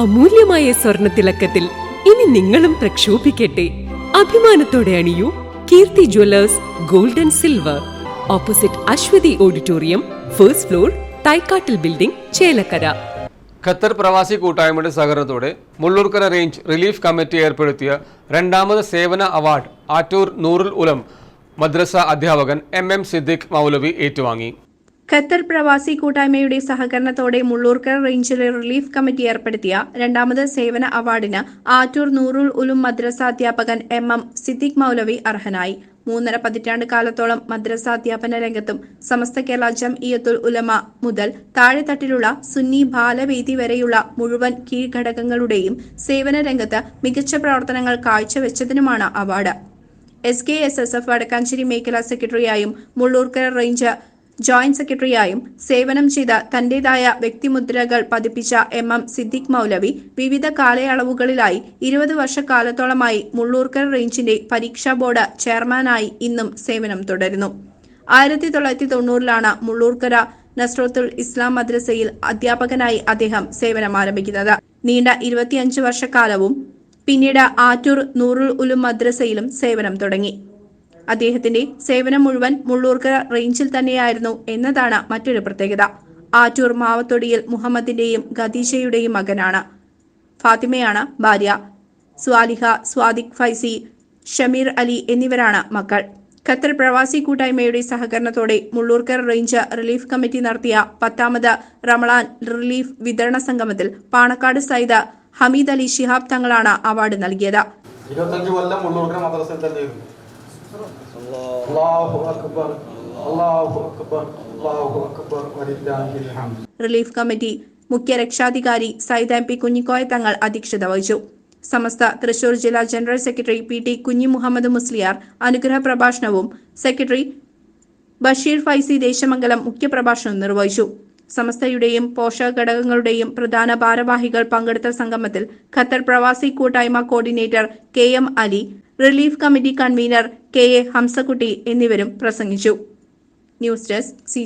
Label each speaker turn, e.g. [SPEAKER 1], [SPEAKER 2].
[SPEAKER 1] അമൂല്യമായ സ്വർണ തിളക്കത്തിൽ ഇനി നിങ്ങളും പ്രക്ഷോഭിക്കട്ടെ. അഭിമാനത്തോടെ അണിയൂ Keerthi jewellers gold and silver. Opposite Aswathi auditorium first floor തൈക്കാട്ടിൽ building Chelakkara.
[SPEAKER 2] Qatar പ്രവാസി കൂട്ടായ്മയുടെ സഹകരണത്തോടെ മുള്ളൂർക്കര റേഞ്ച് റിലീഫ് കമ്മിറ്റി ഏർപ്പെടുത്തിയ രണ്ടാമത് സേവന അവാർഡ് ആറ്റൂർ നൂറുൽ ഉലം മദ്രസ അധ്യാപകൻ എം എം സിദ്ദിഖ് മൗലവി ഏറ്റുവാങ്ങി.
[SPEAKER 3] ഖത്തർ പ്രവാസി കൂട്ടായ്മയുടെ സഹകരണത്തോടെ മുള്ളൂർക്കർ റേഞ്ചിലെ റിലീഫ് കമ്മിറ്റി ഏർപ്പെടുത്തിയ രണ്ടാമത് സേവന അവാർഡിന് ആറ്റൂർ നൂറുൽ ഉലും മദ്രസ അധ്യാപകൻ എം എം സിദ്ദിഖ് മൗലവി അർഹനായി. മൂന്നര പതിറ്റാണ്ട് കാലത്തോളം മദ്രസ അധ്യാപന രംഗത്തും സമസ്ത കേരള ജംഇയ്യത്തുൽ ഉലമ മുതൽ താഴെത്തട്ടിലുള്ള സുന്നി ബാലവേദി വരെയുള്ള മുഴുവൻ കീഴ്ഘടകങ്ങളുടെയും സേവന രംഗത്ത് മികച്ച പ്രവർത്തനങ്ങൾ കാഴ്ചവെച്ചതിനുമാണ് award. S K S S F Vadakkanchery മേഖലാ സെക്രട്ടറിയായും മുള്ളൂർക്കര റേഞ്ച് ജോയിന്റ് സെക്രട്ടറിയായും സേവനം ചെയ്ത തന്റേതായ വ്യക്തിമുദ്രകൾ പതിപ്പിച്ച എം എം സിദ്ദിഖ് മൗലവി വിവിധ കാലയളവുകളിലായി ഇരുപത് വർഷക്കാലത്തോളമായി മുള്ളൂർക്കര റേഞ്ചിന്റെ പരീക്ഷാ ബോർഡ് ചെയർമാനായി ഇന്നും സേവനം തുടരുന്നു. ആയിരത്തി തൊള്ളായിരത്തി തൊണ്ണൂറിലാണ് മുള്ളൂർക്കര നസ്രത്തുൽ ഇസ്ലാം മദ്രസയിൽ അധ്യാപകനായി അദ്ദേഹം സേവനം ആരംഭിക്കുന്നത്. നീണ്ട ഇരുപത്തിയഞ്ച് വർഷക്കാലവും പിന്നീട് ആറ്റൂർ നൂറുൽ ഉലും മദ്രസയിലും സേവനം തുടങ്ങി. അദ്ദേഹത്തിന്റെ സേവനം മുഴുവൻ മുള്ളൂർക്കര റേഞ്ചിൽ തന്നെയായിരുന്നു എന്നതാണ് മറ്റൊരു പ്രത്യേകത. ആറ്റൂർ മാവത്തൊടിയിൽ മുഹമ്മദിന്റെയും ഖദീഷയുടെയും മകനാണ്. ഫാത്തിമയാണ് ഭാര്യ. സ്വാലിഹ സ്വാദിഖ് ഫൈസി ഷമീർ അലി എന്നിവരാണ് മക്കൾ. ഖത്തർ പ്രവാസി കൂട്ടായ്മയുടെ സഹകരണത്തോടെ മുള്ളൂർക്കർ റേഞ്ച് റിലീഫ് കമ്മിറ്റി നടത്തിയ പത്താമത് റമളാൻ റിലീഫ് വിതരണ സംഗമത്തിൽ പാണക്കാട് സൈദ് ഹമീദ് അലി ശിഹാബ് തങ്ങളാണ് അവാർഡ് നൽകിയത്.
[SPEAKER 4] ഇരുപത്തഞ്ച് കൊല്ലം മുള്ളൂർക്കര മദ്രസയിൽ തന്നെയായിരുന്നു
[SPEAKER 3] റിലീഫ് കമ്മിറ്റി മുഖ്യ രക്ഷാധികാരി സൈദ് എം പി കുഞ്ഞിക്കോയ തങ്ങൾ അധ്യക്ഷത വഹിച്ചു. സമസ്ത തൃശൂർ ജില്ലാ ജനറൽ സെക്രട്ടറി പി ടി കുഞ്ഞി മുഹമ്മദ് മുസ്ലിയാർ അനുഗ്രഹ പ്രഭാഷണവും സെക്രട്ടറി ബഷീർ ഫൈസി ദേശമംഗലം മുഖ്യപ്രഭാഷണം നിർവഹിച്ചു. സമസ്തയുടെയും പോഷക ഘടകങ്ങളുടെയും പ്രധാന ഭാരവാഹികൾ പങ്കെടുത്ത സംഗമത്തിൽ ഖത്തർ പ്രവാസി കൂട്ടായ്മ coordinator K M Ali relief committee convener K A Hamsakutty എന്നിവരും പ്രസംഗിച്ചു. News desk C